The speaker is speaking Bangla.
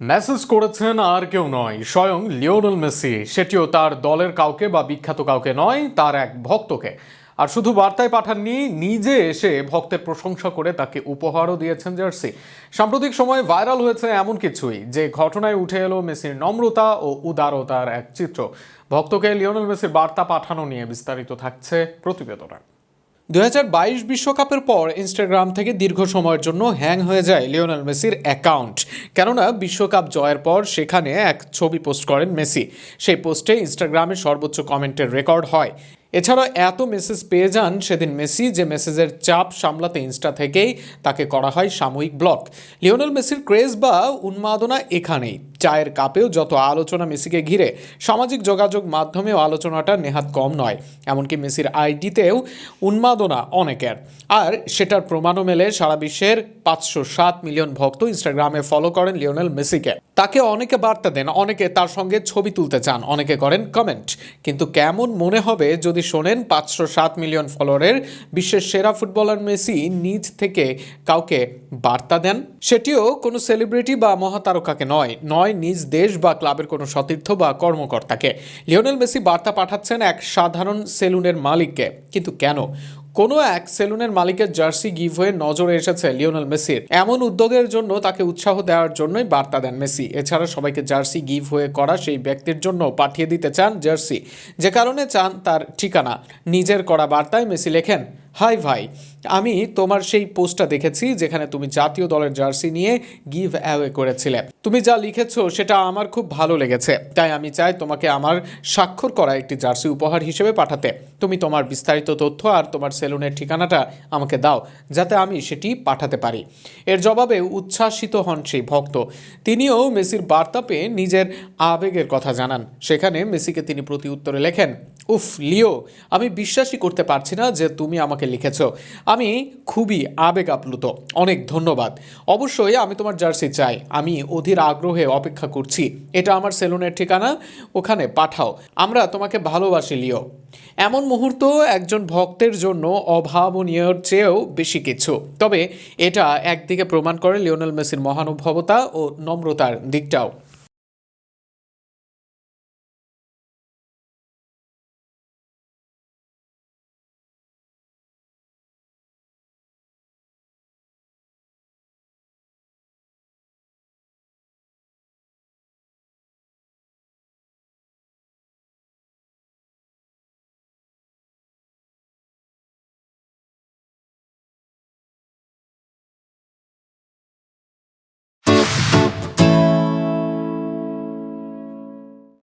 মেসেজ করেছেন আর কেউ নয়, স্বয়ং লিওনেল মেসি। সেটিও তার দলের কাউকে বা বিখ্যাত কাউকে নয়, তার এক ভক্তকে। আর শুধু বার্তায় পাঠাননি, নিজে এসে ভক্তের প্রশংসা করে তাকে উপহারও দিয়েছেন জার্সি। সাম্প্রতিক সময়ে ভাইরাল হয়েছে এমন কিছুই, যে ঘটনায় উঠে এলো মেসির নম্রতা ও উদারতার এক চিত্র। ভক্তকে লিওনেল মেসির বার্তা পাঠানো নিয়ে বিস্তারিত থাকছে প্রতিবেদনা। দু বিশ্বকাপের পর ইনস্টাগ্রাম থেকে দীর্ঘ সময়ের জন্য হ্যাং হয়ে যায় লিওনাল মেসির অ্যাকাউন্ট কেননা বিশ্বকাপ জয়ের পর সেখানে এক ছবি পোস্ট করেন মেসি। সেই পোস্টে ইনস্টাগ্রামে সর্বোচ্চ কমেন্টের রেকর্ড হয়। এছাড়া এত মেসেজ পেয়ে যান সেদিন মেসি যে মেসেজের চাপ সামলাতে ইনস্টা থেকেই তাকে করা হয় সাময়িক ব্লক লিওনেল মেসির ক্রেজ বা উন্মাদনা এখানেই। চায়ের কাপেও যত আলোচনা মেসিকে ঘিরে, সামাজিক যোগাযোগ মাধ্যমেও আলোচনাটা নেহাত কম নয়, এমনকি মেসির আইডিতেও উন্মাদনা অনেকের। আর সেটার প্রমাণও মেলে সারা বিশ্বের পাঁচশো সাত মিলিয়ন ভক্ত ইনস্টাগ্রামে ফলো করেন লিওনেল মেসিকে। তাকে অনেকে বার্তা দেন, অনেকে তার সঙ্গে ছবি তুলতে চান, অনেকে করেন কমেন্ট কিন্তু কেমন মনে হবে যদি শোনেন পাঁচশো সাত মিলিয়ন ফলোয়ারের বিশ্বের সেরা ফুটবলার মেসি নিজ থেকে কাউকে বার্তা দেন? সেটিও কোনো সেলিব্রিটি বা মহাতারকাকে নয় নয় নিজ দেশ বা ক্লাবের কোনো সতীর্থ বা কর্মকর্তাকে। লিওনেল মেসি বার্তা পাঠাচ্ছেন এক সাধারণ সেলুনের মালিককে। কিন্তু কেন? কোনো এক সেলুনের মালিকের জার্সি গিভ হয়ে নজরে এসেছে লিওনেল মেসির। এমন উদ্যোগের জন্য তাকে উৎসাহ দেওয়ার জন্যই বার্তা দেন মেসি। এছাড়া সবাইকে জার্সি গিভ হয়ে করা সেই ব্যক্তির জন্য পাঠিয়ে দিতে চান জার্সি। যে কারণে চান তার ঠিকানা। নিজের করা বার্তায় মেসি লেখেন হাই ভাই, আমি তোমার সেই পোস্টটা দেখেছি যেখানে তুমি জাতীয় দলের জার্সি নিয়ে গিভ অ্যাওয়ে করেছিলে। তুমি যা লিখেছো সেটা আমার খুব ভালো লেগেছে, তাই আমি চাই তোমাকে আমার স্বাক্ষর করা একটি জার্সি উপহার হিসেবে পাঠাতে। তুমি তোমার বিস্তারিত তথ্য আর তোমার সেলুনের ঠিকানাটা আমাকে দাও, যাতে আমি সেটি পাঠাতে পারি। এর জবাবে উচ্ছ্বাসিত হন সেই ভক্ত। তিনিও মেসির বার্তা পেয়ে নিজের আবেগের কথা জানান। সেখানে মেসিকে তিনি প্রতি উত্তরে লেখেন উফ, লিও, আমি বিশ্বাসই করতে পারছি না যে তুমি আমাকে লিখেছ। আমি খুবই আবেগ আপ্লুত অনেক ধন্যবাদ। অবশ্যই আমি তোমার জার্সি চাই। আমি অধীর আগ্রহে অপেক্ষা করছি। এটা আমার সেলুনের ঠিকানা। ওখানে পাঠাও। আমরা তোমাকে ভালোবাসি, লিও। এমন মুহূর্ত একজন ভক্তের জন্য অভাবনীয়র চেয়েও বেশি কিছু। তবে এটা একদিকে প্রমাণ করে লিওনেল মেসির মহানুভবতা ও নম্রতার দিকটাও।